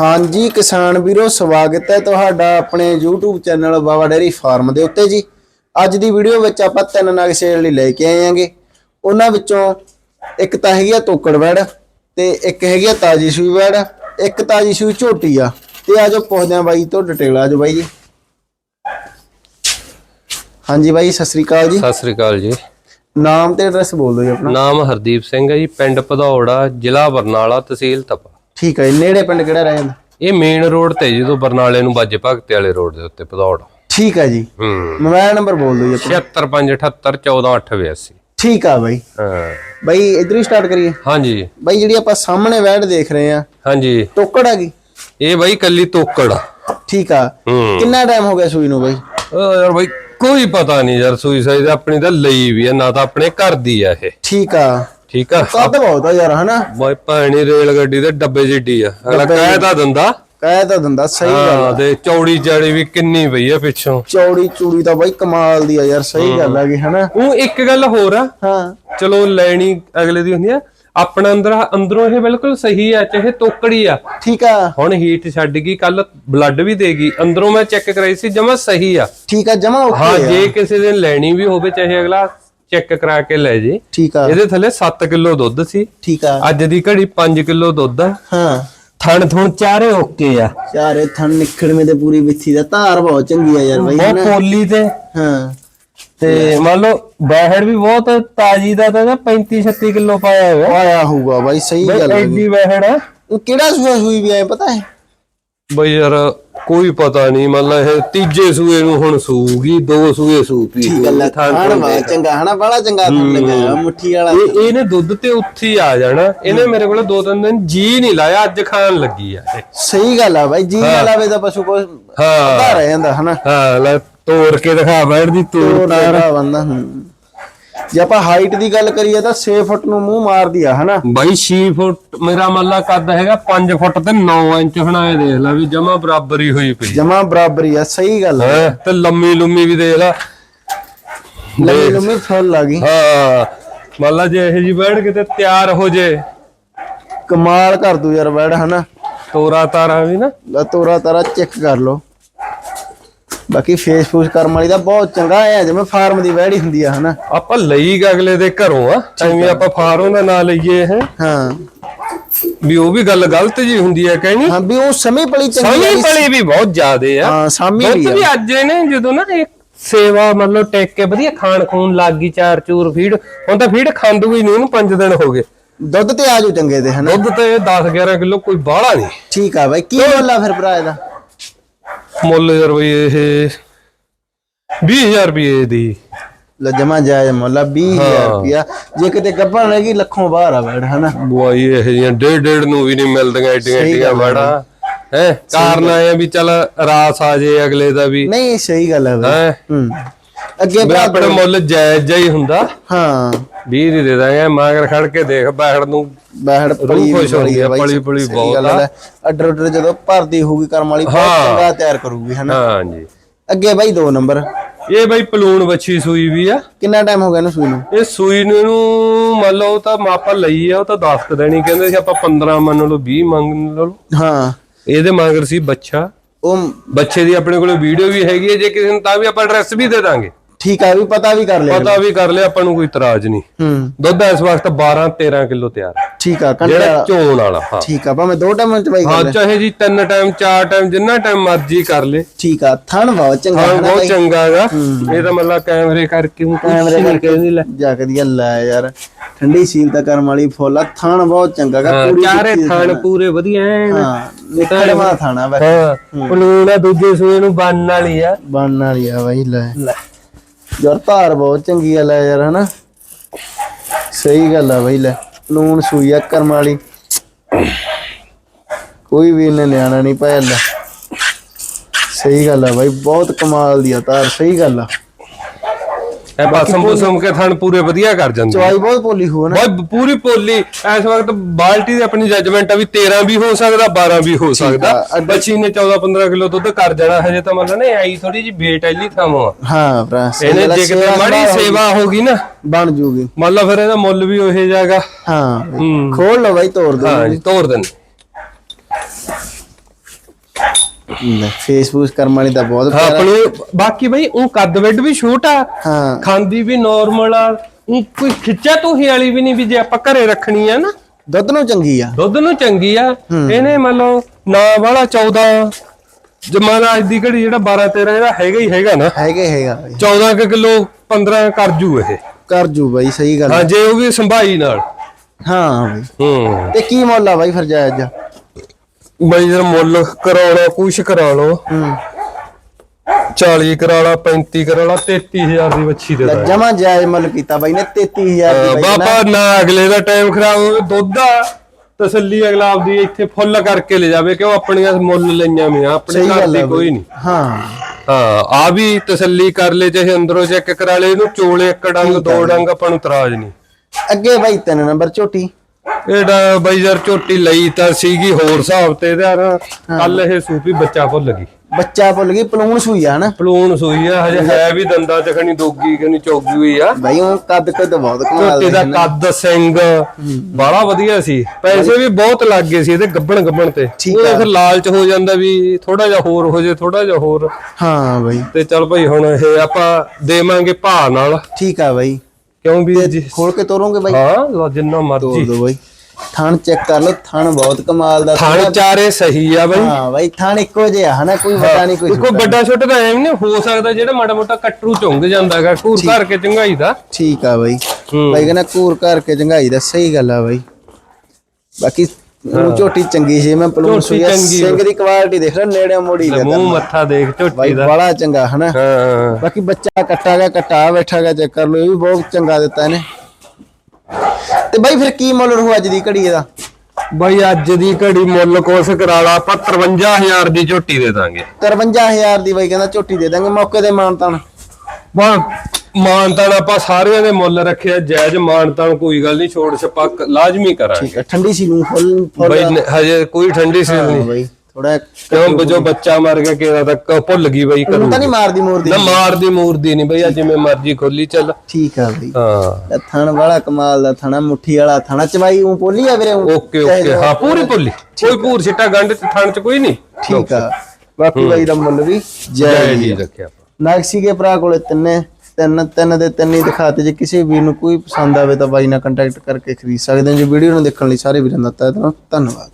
ਹਾਂਜੀ ਕਿਸਾਨ ਵੀਰੋ ਸਵਾਗਤ ਹੈ ਤੁਹਾਡਾ ਆਪਣੇ YouTube channel Baba dairy farm ਦੇ ਉੱਤੇ ਜੀ। ਅੱਜ ਦੀ ਵੀਡੀਓ ਵਿੱਚ ਆਪਾਂ ਤਿੰਨ ਨਗ ਸੇਲ ਲਈ ਲੈ ਕੇ ਆਏ ਆਂਗੇ। ਉਹਨਾਂ ਵਿੱਚੋਂ ਇੱਕ ਤਾਂ ਹੈਗੀ ਆ ਤੋਕੜ ਵੜ ਤੇ ਇੱਕ ਹੈਗੀ ਆ ਤਾਜੀ ਸੂਈ ਵੜ ਇੱਕ ਤਾਜੀ ਸੂਈ ਝੋਟੀ ਆ। ਤੇ ਆਜੋ ਪੁੱਛਦੇ ਆਂ ਬਾਈ ਤੋਂ ਡਿਟੇਲ ਆਜੋ ਬਾਈ ਜੀ। ਹਾਂਜੀ ਬਾਈ ਸਤਿ ਸ੍ਰੀ ਅਕਾਲ ਜੀ। ਸਤਿ ਸ੍ਰੀ ਅਕਾਲ ਜੀ। ਨਾਮ ਤੇ ਐਡਰੈਸ ਬੋਲ ਦਿਓ ਜੀ ਆਪਣਾ। ਨਾਮ ਹਰਦੀਪ ਸਿੰਘ ਹੈ ਜੀ ਪਿੰਡ ਭਦੌੜਾ ਜ਼ਿਲ੍ਹਾ ਬਰਨਾਲਾ ਤਹਿਸੀਲ ਤਪਾ। ਠੀਕ ਹੈ ਜੀ ਨੇੜੇ ਪਿੰਡ ਕਿਹੜਾ ਰਹਿ ਜਾਂਦਾ? ਇਹ ਮੇਨ ਰੋਡ ਤੇ ਜਦੋਂ ਬਰਨਾਲੇ ਨੂੰ ਬਾਜੇ ਭਗਤੇ ਵਾਲੇ ਰੋਡ ਦੇ ਉੱਤੇ ਭਦੌੜ। ਠੀਕ ਹੈ ਜੀ। ਹੂੰ। ਮੋਬਾਈਲ ਨੰਬਰ ਬੋਲ ਦਿਓ ਜੀ ਆਪਣਾ। 7558140882 ਠੀਕ ਆ ਬਾਈ। ਹਾਂ। ਬਾਈ ਇਧਰ ਹੀ ਸਟਾਰਟ ਕਰੀਏ। ਹਾਂਜੀ। ਬਾਈ ਜਿਹੜੀ ਆਪਾਂ ਸਾਹਮਣੇ ਵੈੜ ਦੇਖ ਰਹੇ ਆ ਹਾਂਜੀ। ਟੋਕੜ ਹੈਗੀ ਇਹ ਬਾਈ ਕੱਲੀ ਤੋਕੜ ਆ। ਠੀਕ ਆ। ਹੂੰ। ਕਿੰਨਾ ਟਾਈਮ ਹੋ ਗਿਆ ਸੂਈ ਨੂੰ ਬਾਈ? ਉਹ ਯਾਰ ਬਾਈ ਕੋਈ ਪਤਾ ਨਹੀਂ ਯਾਰ ਸੂਈ ਸਾਈ ਦਾ ਆਪਣੀ ਤਾਂ ਲਈ ਵੀ ਆ ਨਾ ਤਾਂ ਆਪਣੇ ਘਰ ਦੀ ਆ ਇਹ। ਠੀਕ ਆ। ਠੀਕ ਆ? ਕੱਦ ਬਹੁਤ ਆ ਯਾਰ ਹਨਾ? ਬਾਈ ਭੈਣੀ ਰੇਲ ਗੱਡੀ ਦੇ ਡੱਬੇ ਜਿੱਡੀ ਆ। ਅਗਲਾ ਕਹਿ ਤਾਂ ਦਿੰਦਾ। ਕਹਿ ਤਾਂ ਦਿੰਦਾ ਸਹੀ ਗੱਲ ਹਾਂ ਤੇ ਚੌੜੀ ਚਾੜੀ ਵੀ ਕਿੰਨੀ ਪਈ ਆ ਪਿੱਛੋਂ। ਚੌੜੀ ਚੂੜੀ ਤਾਂ ਬਾਈ ਕਮਾਲ ਦੀ ਆ ਯਾਰ ਸਹੀ ਗੱਲ ਹੈਗੀ ਹਨਾ? ਉਹ ਇੱਕ ਗੱਲ ਹੋਰ ਆ। ਹਾਂ। ਚਲੋ ਲੈਣੀ ਅਗਲੇ ਦੀ ਹੁੰਦੀ ਆ। ਆਪਣਾ ਅੰਦਰ ਅੰਦਰੋਂ ਇਹ ਬਿਲਕੁਲ ਸਹੀ ਆ ਚਾਹੇ ਤੋਕੜੀ ਆ। ਠੀਕ ਆ। ਹੁਣ ਹੀਟ ਛੱਡ ਗਈ ਕੱਲ ਬਲੱਡ ਵੀ ਦੇਗੀ ਅੰਦਰੋਂ ਮੈਂ ਚੈੱਕ ਕਰਾਈ ਸੀ ਜਮਾ ਸਹੀ ਆ। ਠੀਕ ਆ ਜਮਾ ਹਾਂ ਓਕੇ ਜੇ ਕਿਸੇ ਦਿਨ ਲੈਣੀ ਵੀ ਹੋਵੇ ਚਾਹੇ ਅਗਲਾ ਚੈੱਕ ਕਰਾ ਕੇ ਲੈ ਜੇ। ਠੀਕ ਆ। ਇਹਦੇ ਥੱਲੇ 7 ਕਿਲੋ ਦੁੱਧ ਸੀ। ਠੀਕ ਆ। ਅੱਜ ਦੀ ਘੜੀ 5 ਕਿਲੋ ਦੁੱਧ ਆ। ਹਾਂ। ਥਣ ਥਣ ਚਾਰੇ ਓਕੇ ਆ। ਚਾਰੇ ਥਣ ਨਿਖੜਵੇਂ ਤੇ ਪੂਰੀ ਵਿੱਥੀ ਦਾ ਧਾਰ ਬਹੁਤ ਚੰਗੀ ਆ ਯਾਰ ਬਾਈ ਬਹੁਤ ਪੋਲੀ ਤੇ। ਹਾਂ। ਤੇ ਮੰਨ ਲਓ ਬੈਹੜ ਵੀ ਬਹੁਤ ਤਾਜੀ ਦਾ ਤਾਂ 35 36 ਕਿਲੋ ਪਾਇਆ ਹੋਇਆ। ਆਇਆ ਹੋਊਗਾ ਬਾਈ ਸਹੀ ਗੱਲ ਹੈ ਐਡੀ ਬੈਹੜ ਆ। ਕਿਹੜਾ ਸੂਆ ਸੂਈ ਵੀ ਐ ਪਤਾ ਹੈ? ਬਈ ਯਾਰ ਕੋਈ ਪਤਾ ਨਹੀਂ ਮਤਲਬ ਇਹ ਤੀਜੇ ਸੂਏ ਨੂੰ ਹੁਣ ਸੂਗੀ ਦੋ ਸੂਏ ਸੂਪੀ ਠੀਕ ਗੱਲ ਹੈ। ਖਾਣ ਵਾਲਾ ਚੰਗਾ ਹਨਾ ਬੜਾ ਚੰਗਾ ਥਣ ਲੱਗਾ ਮੁੱਠੀ ਵਾਲਾ ਇਹ ਇਹਨੇ ਦੁੱਧ ਤੇ ਉੱਥੇ ਹੀ ਆ ਜਾਣਾ। ਇਹਨੇ ਮੇਰੇ ਕੋਲ ਦੋ ਤਿੰਨ ਦਿਨ ਜੀ ਨਹੀਂ ਲਾਇਆ ਅੱਜ ਖਾਣ ਲੱਗੀ ਆ। ਸਹੀ ਗੱਲ ਆ ਬਾਈ ਜੀ ਨਾ ਲਾਵੇ ਤਾਂ ਪਸ਼ੂ ਕੋ ਹਾਂ। ਰਹਿ ਜਾਂਦਾ ਹਨਾ ਹਾਂ ਲੈ ਤੋੜ ਕੇ ਦਿਖਾ ਬੈਠ ਦੀ ਤੋੜ ਤੋਰ ਬੰਦਾ ਹੂੰ। ਜੇ ਆਪਾਂ ਹਾਈਟ ਦੀ ਗੱਲ ਕਰੀਏ ਤਾਂ 6 ਫੁੱਟ ਨੂੰ ਮੂੰਹ ਮਾਰਦੀ ਆ ਹਨਾ? ਬਾਈ 6 ਫੁੱਟ ਮੇਰਾ ਮੱਲਾ ਕੱਦ ਹੈਗਾ 5 ਫੁੱਟ ਤੇ 9 ਇੰਚ ਹਣਾ ਇਹ ਦੇਖ ਲੈ ਵੀ ਜਮਾ ਬਰਾਬਰੀ ਹੋਈ ਪਈ। ਜਮਾ ਬਰਾਬਰੀ ਆ ਸਹੀ ਗੱਲ ਹੈ? ਤੇ ਲੰਮੀ ਲੰਮੀ ਵੀ ਦੇਖ ਲੈ। ਲੰਮੀ ਲੰਮੀ ਫੁੱਲ ਆ ਗਈ। ਹਾਂ। ਮੱਲਾ ਜੇ ਇਹ ਜੀ ਬੈਠ ਕਿਤੇ ਤਿਆਰ ਹੋ ਜੇ। ਕਮਾਲ ਕਰ ਦੂ ਯਾਰ ਬੈੜ ਹਨਾ? ਤੋਰਾ ਤਾਰਾ ਵੀ ਨਾ। ਲੈ ਤੋਰਾ ਤਾਰਾ ਚੈੱਕ ਕਰ ਲੋ ਬਾਕੀ ਫੇਸ ਫੂਸ ਕਰਮ ਵਾਲੀ ਦਾ ਬਹੁਤ ਚੰਗਾ ਹੈ ਜਿਵੇਂ ਫਾਰਮ ਦੀ ਵੈੜੀ ਹੁੰਦੀ ਆ ਹਨਾ। ਆਪਾਂ ਲਈ ਗ ਅਗਲੇ ਦੇ ਘਰੋਂ ਆ ਐਵੇਂ ਆਪਾਂ ਫਾਰੋਂ ਦਾ ਨਾਂ ਲਈਏ ਹੈ ਹਾਂ। ਵੀ ਉਹ ਵੀ ਗੱਲ ਗਲਤ ਜੀ ਹੁੰਦੀ ਹੈ ਕਹਿਣੀ ਹਾਂ ਵੀ ਉਹ ਸਮੇਂ ਪਲੀ ਚੰਗੀ ਸਮੇਂ ਪਲੀ ਵੀ ਬਹੁਤ ਜ਼ਿਆਦੇ ਆ। ਹਾਂ ਸਾਮੀ ਵੀ ਆ। ਵੀ ਅੱਜ ਇਹਨੇ ਜਦੋਂ ਨਾ ਸੇਵਾ ਮਤਲਬ ਟੇਕ ਕੇ ਵਧੀਆ ਖਾਣ ਖੂਨ ਲੱਗ ਗਈ ਚਾਰ ਚੂਰ ਫੀਡ ਹੁਣ ਤਾਂ ਫੀਡ ਖਾਂਦੂ ਹੀ ਨਹੀਂ ਉਹਨੂੰ 5 ਦਿਨ ਹੋ ਗਏ। ਦੁੱਧ ਤੇ ਆਜੂ ਚੰਗੇ ਤੇ ਹਨਾ। ਦੁੱਧ ਤੇ 10 11 ਕਿਲੋ ਕੋਈ ਬਾਹਲਾ ਨਹੀਂ। ਠੀਕ ਆ ਬਾਈ ਕੀ ਆ ਫਿਰ ਭਰਾ ਇਹਦਾ? ਮੁੱਲ ਯਾਰ ਬਈ ਇਹ 20000 ਰੁਪਏ ਦੀ। ਲੈ ਜਮਾ ਜਾਇਜ਼ ਮੁੱਲ ਆ 20000 ਰੁਪਿਆ ਜੇ ਕਿਤੇ ਗੱਭਣ ਰਹੇਗੀ ਲੱਖੋਂ ਬਾਹਰ ਆ ਬੈਠ ਹਨਾ? ਬੁਆਈ ਇਹ ਜੀਆਂ ਡੇਢ ਡੇਢ ਨੂੰ ਵੀ ਨਹੀਂ ਮਿਲਦੀਆਂ ਏਡੀਆਂ ਏਡੀਆਂ ਬੜਾ ਹੈ? ਕਾਰਨ ਆਇਆ ਵੀ ਚੱਲ ਰਾਸ ਆ ਜੇ ਅਗਲੇ ਦਾ ਵੀ। ਨਹੀਂ ਸਹੀ ਗੱਲ ਹੈ? ਬਾਈ ਅੱਗੇ ਆਪਣਾ ਮੁੱਲ ਜਾਇਜ਼ ਹੀ ਹੁੰਦਾ। ਹਾਂ। 20 ਦੀ ਦੇ ਦਾਂਗੇ ਮਾਗਰ ਖੜ ਕੇ ਦੇਖ ਬੈਠ ਨੂੰ ਬੈਠ ਪਲੀ ਖੁਸ਼ ਹੁੰਦੀ ਬਾਈ, ਪਲੀ ਪੁਲੀ ਬਹੁਤ ਆ। ਹੈ ਅੱਡਰ ਉੱਡਰ ਜਦੋਂ ਭਰਦੀ ਹੋਊਗੀ ਕਰਮ ਵਾਲੀ ਹਾਂ। ਚੰਗਾ ਤਿਆਰ ਕਰੂਗੀ ਹਨਾ? ਹਾਂਜੀ। ਅੱਗੇ ਬਾਈ ਦੋ ਨੰਬਰ। ਇਹ ਬਾਈ ਪਲੂਣ ਵੱਛੀ ਸੂਈ ਵੀ ਆ। ਕਿੰਨਾ ਟਾਈਮ ਹੋ ਗਿਆ ਇਹਨੂੰ ਸੂਈ ਨੂੰ? ਇਹ ਸੂਈ ਨੂੰ ਮੰਨ ਲਓ ਤਾਂ ਮਾਪਾ ਲਈ ਆ ਉਹ ਤਾਂ 10 ਕ ਦੇਣੀ ਕਹਿੰਦੇ ਸੀ ਆਪਾਂ 15 ਮੰਨ ਲਓ 20 ਮੰਗ ਲਓ। ਹਾਂ। ਇਹਦੇ ਮਗਰ ਸੀ ਬੱਚਾ ਉਹ ਬੱਚੇ ਦੀ ਆਪਣੇ ਕੋਲ ਵੀਡੀਓ ਵੀ ਹੈਗੀ ਹੈ ਜੇ ਕਿਸੇ ਨੂੰ ਤਾਂ ਵੀ ਆਪਾਂ ਐਡਰੈਸ ਵੀ ਦੇ ਦਾਂਗੇ। ਠੀਕ ਆ ਵੀ ਪਤਾ ਵੀ ਕਰ ਲਿਆ ਪਤਾ ਵੀ ਕਰ ਲਿਆ ਆਪਾਂ ਨੂੰ ਕੋਈ ਇਤਰਾਜ਼ ਨਹੀਂ। ਹੂੰ। ਦੁੱਧ ਇਸ ਵਕਤ 12 13 ਕਿਲੋ ਤਿਆਰ ਹੈ। ਠੀਕ ਆ ਕੰਡੇ ਜਿਹੜਾ ਚੋਣ ਵਾਲਾ ਹਾਂ। ਠੀਕ ਆ ਭਾਵੇਂ ਦੋ ਟਾਈਮ ਚ ਬਾਈ ਕਰ ਹਾਂ ਲੈ। ਚਾਹੇ ਜੀ ਤਿੰਨ ਟਾਈਮ ਚਾਰ ਟਾਈਮ ਜਿੰਨਾ ਟਾਈਮ ਮਰਜ਼ੀ ਕਰ ਲੇ। ਠੀਕ ਆ ਥਣ ਬਹੁਤ ਚੰਗਾ ਹਾਂ ਬਹੁਤ ਚੰਗਾ ਹੈਗਾ। ਇਹ ਤਾਂ ਮਤਲਬ ਕੈਮਰੇ ਕਰਕੇ ਉਹ ਕੈਮਰੇ ਕਰਕੇ ਨਹੀਂ ਲੈ ਜਾ ਕੇ ਦੀ ਲੈ। ਯਾਰ। ਠੰਡੀ ਸੀਲ ਤਾਂ ਕਰਮ ਵਾਲੀ ਫੁੱਲ ਆ ਥਣ ਬਹੁਤ ਚੰਗਾ ਗਾ ਹਾਂ, ਪੂਰੀ ਚਾਰੇ ਥਾਣ ਪੂਰੇ ਵਧੀਆ। ਹਾਂ ਨਿਕੜਵਾ ਥਾਣਾ ਵਾ ਹਾਂ ਪਲੂਣ ਦੂਜੇ ਸੂਏ ਨੂੰ ਬੰਨ ਵਾਲੀ ਆ। ਬਣਨ ਵਾਲੀ ਆ ਬਾਈ ਲੈ। ਯਾਰ ਧਾਰ ਬਹੁਤ ਚੰਗੀ ਆ, ਲੈ ਯਾਰ, ਹਨਾ? ਸਹੀ ਗੱਲ ਆ ਬਾਈ, ਲੈ। ਲੂਣ ਸੂਈ ਆ ਕਰਮ ਵਾਲੀ ਕੋਈ ਵੀ ਇਹਨੇ ਨਿਆਣਾ ਨਹੀਂ ਪਾਇਆ ਲੈ ਸਹੀ ਗੱਲ ਆ ਬਾਈ, ਬਹੁਤ ਕਮਾਲ ਦੀ ਆ ਧਾਰ, ਸਹੀ ਗੱਲ ਆ। ਇਹ ਬਸਮ ਬਸਮ ਕੇ ਥਣ ਪੂਰੇ ਵਧੀਆ ਕਰ ਜਾਂਦੇ ਚਵਾਈ ਬਹੁਤ ਭੋਲੀ ਹੋ ਨਾ। ਬਹੁਤ ਪੂਰੀ ਪੋਲੀ ਇਸ ਵਕਤ ਬਾਲਟੀ ਦੀ ਆਪਣੀ ਜੱਜਮੈਂਟ ਆ ਵੀ 13 ਵੀ ਹੋ ਸਕਦਾ 12 ਵੀ ਹੋ ਸਕਦਾ। ਬੱਚੀ ਨੇ 14 15 ਕਿਲੋ ਦੁੱਧ ਕਰ ਜਾਣਾ ਹਜੇ ਤਾਂ ਮਤਲਬ ਨੇ ਆਈ ਥੋੜੀ ਜੀ ਬੇਟੈਲੀ ਥਾਵਾਂ। ਹਾਂ ਸਹੀ ਇਹਨੇ ਜੇ ਕਿਤੇ ਮਾੜੀ ਸੇਵਾ ਹੋ ਗਈ ਨਾ ਬਣ ਜੂਗੀ। ਮੰਨ ਲਾ ਫਿਰ ਇਹਦਾ ਮੁੱਲ ਵੀ ਉਹੇ ਜਾਗਾ। ਹਾਂ ਖੋਲ ਲਓ ਬਾਈ ਤੋੜ ਦੋ ਹਾਂ ਜੀ ਤੋੜ ਦਿੰਦੇ। ਫੇਸਬੁੱਕ ਕਰਮ ਵਾਲੀ ਤਾਂ ਬਹੁਤ ਹਾਂ ਆਪਣੇ ਬਾਕੀ ਬਈ ਉਹ ਕੱਦ ਵੱਡ ਵੀ ਛੋਟਾ ਹਾਂ। ਖਾਂਦੀ ਵੀ ਨਾਰਮਲ ਆ। ਊਂ ਕੋਈ ਖਿੱਚਾ ਤੋਹੀ ਵਾਲੀ ਵੀ ਨਹੀਂ ਵੀ ਜੇ ਆਪਾਂ ਘਰੇ ਰੱਖਣੀ ਆ ਨਾ? ਦੁੱਧ ਨੂੰ ਚੰਗੀ ਆ। ਦੁੱਧ ਨੂੰ ਚੰਗੀ ਆ। ਇਹਨੇ ਮੰਨ ਲਓ ਨਾ ਵਾਲਾ 14 ਜਮਾਨਾ ਅੱਜ ਦੀ ਘੜੀ ਜਿਹੜਾ 12 13 ਇਹਦਾ ਹੈਗਾ ਹੀ ਹੈਗਾ ਨਾ। ਹੈਗੇ ਹੈਗਾ ਬਈ। 14 ਕੁ ਕਿਲੋ 15 ਕਰ ਜੂ ਇਹ। ਕਰ ਜੂ ਬਾਈ ਸਹੀ ਗੱਲ ਹਾਂ ਆ। ਜੇ ਉਹ ਵੀ ਸੰਭਾਈ ਨਾਲ। ਹਾਂ ਬਈ। ਹੂੰ। ਤੇ ਕੀ ਮੁੱਲ ਆ ਬਾਈ ਫਿਰ ਜਾਇਜ਼? ਬਈ ਜਰ ਮੁੱਲ ਕਰਾਉਣਾ ਕੁਛ ਕਰਾ ਲਓ ਹੂੰ। 40 ਕਰਾ ਲਾ 35 ਕਰਾ ਲਾ 33000 ਦੀ ਵੱਛੀ ਦੇ ਦਾਂਗੇ। ਜਮਾ ਜਾਇਜ਼ ਮੁੱਲ ਕੀਤਾ ਬਾਈ ਨੇ 33000 ਦੀ ਬਾਈ ਨਾ ਬਾਬਾ ਨਾ। ਅਗਲੇ ਦਾ ਟਾਈਮ ਖਰਾਬ ਹੋਵੇ ਦੁੱਧ ਆ ਤਸੱਲੀ ਅਗਲਾ ਆਪਦੀ ਇੱਥੇ ਫੁੱਲ ਕਰਕੇ ਲੈ ਜਾਵੇ ਕਿਉਂ ਆਪਣੀਆਂ ਮੁੱਲ ਲਈਆਂ ਮੈਂ ਆਪਣੇ ਘਰ ਦੀ ਕੋਈ। ਨਹੀਂ। ਹਾਂ। ਹਾਂ ਆ ਵੀ ਤਸੱਲੀ ਕਰ ਲੈ ਚਾਹੇ ਅੰਦਰੋਂ ਚੈੱਕ ਕਰਾ ਲੈ ਇਹਨੂੰ ਚੋਲੇ ਇੱਕ ਡੰਗ ਦੋ ਡੰਗ ਆਪਾਂ ਨੂੰ ਤਰਾਜ ਨਹੀਂ। ਅੱਗੇ ਬਾਈ ਤਿੰਨ ਨੰਬਰ ਝੋਟੀ। ਇਹਦਾ ਬਈ ਯਾਰ ਝੋਟੀ ਲਈ ਤਾਂ ਸੀਗੀ ਹੋਰ ਹਿਸਾਬ ਤੇ ਇਹਦਾ ਕੱਲ ਇਹ ਸੂਪੀ ਬੱਚਾ ਭੁੱਲ ਗਈ। ਬੱਚਾ ਭੁੱਲ ਗਈ ਪਲੂਣ ਸੂਈ ਆ ਹਨਾ? ਪਲੂਣ ਸੂਈ ਆ ਹਜੇ ਹੈ ਵੀ ਦੰਦਾਂ ਚ ਖਣੀ ਦੋਗੀ ਖਣੀ ਚੌਗੀ ਹੋਈ ਆ। ਬਾਈ ਉਹ ਕੱਦ ਕੱਦ ਬਹੁਤ ਕਮਾਲ ਦਾ ਦਾ ਕੱਦ ਸਿੰਘ ਬਾਲਾ ਵਧੀਆ ਸੀ। ਪੈਸੇ ਵੀ ਬਹੁਤ ਲੱਗ ਗਏ ਸੀ ਇਹਦੇ ਗੱਬਣ ਗੱਬਣ ਤੇ। ਉਹ। ਫਿਰ ਲਾਲਚ ਹੋ ਜਾਂਦਾ ਵੀ ਥੋੜਾ ਜਿਹਾ ਹੋਰ ਹੋ ਜੇ ਥੋੜਾ ਜਿਹਾ ਹੋਰ। ਹਾਂ ਬਾਈ। ਤੇ ਚੱਲ ਭਾਈ ਹੁਣ ਇਹ ਆਪਾਂ ਦੇਵਾਂਗੇ ਭਾ ਨਾਲ। ਠੀਕ ਆ ਬਾਈ। ਕਿਉਂ ਵੀ ਜੀ? ਖੋਲ ਕੇ ਤੋਰੋਗੇ ਬਾਈ? ਹਾਂ ਲਾ ਜਿੰਨਾ ਤੋਰ ਮਰਜ਼ੀ ਦੋ ਬਾਈ। ਥਣ ਚੈੱਕ ਕਰ ਲਓ ਥਣ ਬਹੁਤ ਕਮਾਲ ਦਾ ਥਣ ਚਾਰੇ ਸਹੀ ਆ ਬਈ। ਹਾਂ ਬਾਈ ਥਣ ਇੱਕੋ ਜਿਹਾ ਹਨਾ? ਕੋਈ ਵੱਡਾ ਨਹੀਂ ਕੋਈ ਕੋਈ। ਵੱਡਾ ਛੋਟਾ ਤਾਂ ਐਵੇਂ ਨਹੀਂ ਹੋ ਸਕਦਾ ਜਿਹੜਾ ਮਾੜਾ ਮੋਟਾ ਕੱਟਰੂ ਝੁੰਗ ਜਾਂਦਾਗਾ ਘੂਰ ਘਰ ਕੇ ਚੰਗਾਈ ਦਾ। ਠੀਕ ਆ ਬਾਈ। ਬਾਈ ਕਹਿੰਦਾ ਕੂਰ ਕਰਕੇ ਚੰਗਾਈ ਦਾ ਸਹੀ ਗੱਲ ਆ ਬਾਈ। ਬਾਕੀ ਉਹ ਝੋਟੀ ਚੰਗੀ ਸੀ ਮੈਂ ਪਲੂਣ ਝੋਟੀ ਸੂਈ ਆ, ਚੰਗੀ ਸਿੰਘ ਦੀ ਕੁਆਲਿਟੀ ਦੇਖ ਲੈ ਨੇੜੇ ਮੋੜੀ ਲੈ ਦਾ ਮੂੰਹ ਮੱਥਾ ਦੇਖ ਝੋਟੀ ਦਾ। ਬੜਾ ਚੰਗਾ ਹਨਾ? ਹਾਂ। ਬਾਕੀ ਬੱਚਾ ਕੱਟਾ ਗਿਆ ਕੱਟਾ ਬੈਠਾ ਗਿਆ ਚੈੱਕ ਕਰ ਲਓ ਇਹ ਵੀ ਬਹੁਤ ਚੰਗਾ ਦਿੱਤਾ ਇਹਨੇ। ਤੇ ਬਾਈ ਫਿਰ ਕੀ ਮੁੱਲ ਰਹੂ ਅੱਜ ਦੀ ਘੜੀ ਇਹਦਾ? ਬਾਈ ਅੱਜ ਦੀ ਘੜੀ ਮੁੱਲ ਕੋਸ ਕਰਾ ਲਾ ਆਪਾਂ 53000 ਦੀ ਝੋਟੀ ਦੇ ਦਾਂਗੇ। 53000 ਦੀ ਬਾਈ ਕਹਿੰਦਾ ਝੋਟੀ ਦੇ ਦਾਂਗੇ ਮੌਕੇ ਤੇ ਮਾਨਤਾਨ। ਬਾ ਮਾਨਤਾਨ ਆਪਾਂ ਸਾਰਿਆਂ ਦੇ ਮੁੱਲ ਰੱਖਿਆ ਜਾਇਜ਼ ਮਾਨਤਾਨ ਕੋਈ ਗੱਲ ਨਹੀਂ ਛੋੜ ਛਪਕ ਲਾਜ਼ਮੀ ਕਰਾਂਗੇ। ਠੀਕ ਹੈ ਠੰਡੀ ਸੀ ਨੂੰ ਫੁੱਲ ਬਾਈ ਨ- ਹਜੇ ਕੋਈ ਠੰਡੀ ਸੀ ਨਹੀਂ। ਬਾਈ ਥੋੜਾ ਕਿਉਂ ਜੋ ਬੱਚਾ ਮਰ ਗਿਆ ਕਿਹਦਾ ਤੱਕ ਭੁੱਲ ਗਈ ਬਾਈ ਕਰੂ ਤਾਂ ਨਹੀਂ ਮਾਰਦੀ ਮੋਰਦੀ। ਨਾ ਮਾਰਦੀ ਮੂਰਦੀ ਨਹੀਂ ਬਈ ਆ ਜਿਵੇਂ ਮਰਜ਼ੀ ਖੋਲੀ ਚੱਲ। ਠੀਕ ਆ ਬਾਈ। ਹਾਂ। ਇਹ ਥਣ ਵਾਲਾ ਕਮਾਲ ਦਾ ਥਣਾ ਮੁੱਠੀ ਵਾਲਾ ਥਣਾ ਚਵਾਈ ਉਹ ਪੋਲੀ ਆ ਵੀਰੇ ਊਂ? ਓਕੇ ਓਕੇ ਹਾਂ ਪੂਰੀ ਭੁੱਲੀ ਕੋਈ ਭੂਰ ਸਿੱਟਾ ਗੰਢ ਤੇ ਥਣ ਚ ਕੋਈ ਨਹੀਂ? ਠੀਕ ਆ। ਬਾਕੀ ਬਾਈ ਦਾ ਮੁੱਲ ਵੀ ਜੈ ਜੈ ਜੀ ਜੀ ਰੱਖਿਆ। ਨਾਗਸੀ ਕੇ ਭਰਾ ਕੋਲੇ ਤਿੰਨੇ। ਤਿੰਨ ਤਿੰਨ ਦੇ ਤਿੰਨ ਹੀ ਦਿਖਾਤੇ ਜੇ ਕਿਸੇ ਵੀਰ ਨੂੰ ਕੋਈ ਪਸੰਦ ਆਵੇ ਤਾਂ ਬਾਈ ਨਾਲ ਕੰਟੈਕਟ ਕਰਕੇ ਖਰੀਦ ਸਕਦੇ ਹੋ। ਜੀ ਵੀਡੀਓ ਨੂੰ ਦੇਖਣ ਲਈ ਸਾਰੇ ਵੀਰਾਂ ਦਾ ਤਹਿ ਦਿਲੋਂ ਧੰਨਵਾਦ।